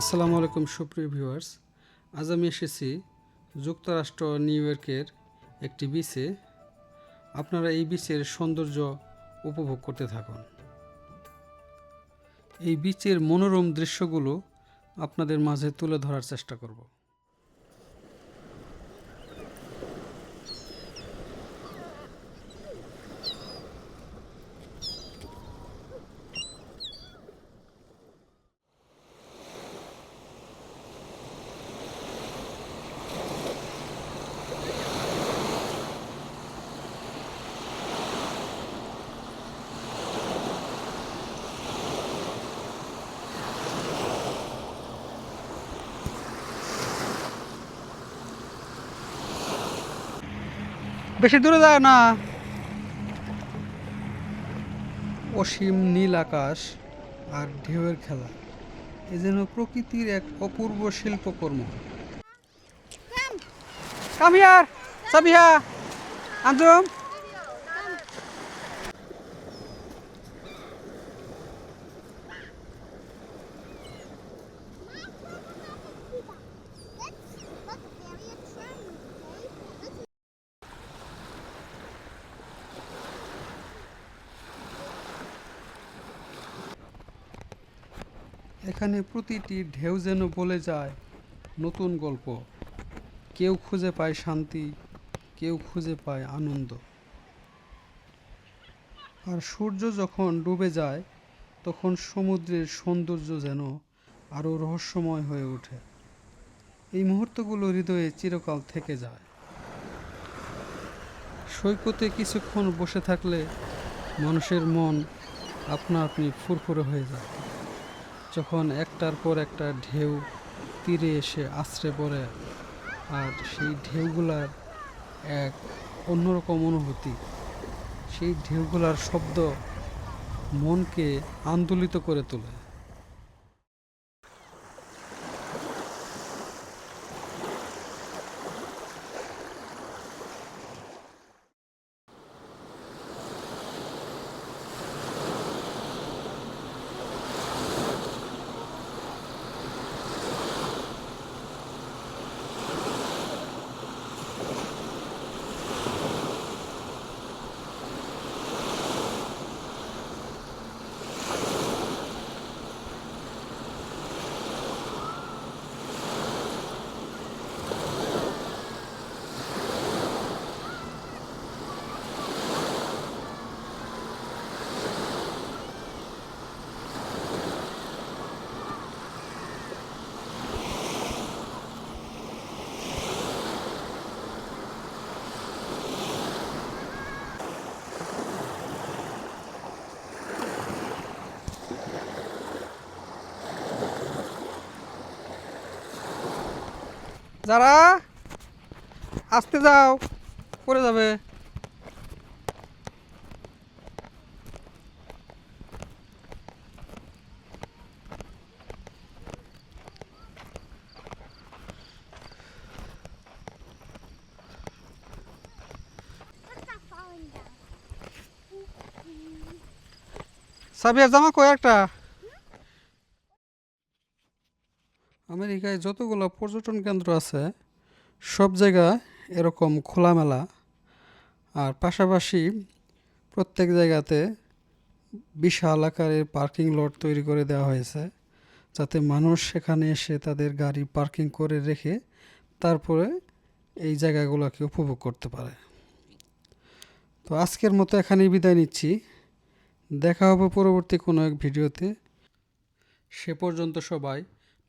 আসসালামু আলাইকুম, সুপ্রিয় ভিউয়ার্স। আজ আমি এসেছি যুক্তরাষ্ট্র, নিউ ইয়র্কের একটি বিচে আপনারা এই বিচের সৌন্দর্য উপভোগ করতে থাকুন। এই বিচের মনোরম দৃশ্যগুলো আপনাদের মাঝে তুলে ধরার চেষ্টা করব। বেশি দূরে যায় না। অসীম নীল আকাশ আর ঢেউয়ের খেলা এ যেন প্রকৃতির এক অপূর্ব শিল্পকর্ম। কামিয়ার সাবিহা আঞ্জুম। এখানে প্রতিটি ঢেউ যেন বলে যায় নতুন গল্প। কেউ খুঁজে পায় শান্তি, কেউ খুঁজে পায় আনন্দ। আর সূর্য যখন ডুবে যায়, তখন সমুদ্রের সৌন্দর্য যেন আরও রহস্যময় হয়ে ওঠে। এই মুহূর্তগুলো হৃদয়ে চিরকাল থেকে যায়। সৈকতে কিছুক্ষণ বসে থাকলে মানুষের মন আপনা আপনি ফুরফুরে হয়ে যায়। যখন একটার পর একটা ঢেউ তীরে এসে আছড়ে পড়ে, আর সেই ঢেউগুলার এক অন্যরকম অনুভূতি। সেই ঢেউগুলার শব্দ মনকে আন্দোলিত করে তোলে। যারা আসতে যাও পড়ে যাবে Let's not falling down. সাবিয়ার জামা কয় একটা আমেরিকায় যতগুলো পর্যটন কেন্দ্র আছে, সব জায়গায় এরকম খোলামেলা। আর পাশাপাশি প্রত্যেক জায়গাতে বিশাল আকারের পার্কিং লট তৈরি করে দেওয়া হয়েছে, যাতে মানুষ সেখানে এসে তাদের গাড়ি পার্কিং করে রেখে তারপরে এই জায়গাগুলোকে উপভোগ করতে পারে। তো আজকের মতো এখানেই বিদায় নিচ্ছি। দেখা হবে পরবর্তী কোনো এক ভিডিওতে। সে পর্যন্ত সবাই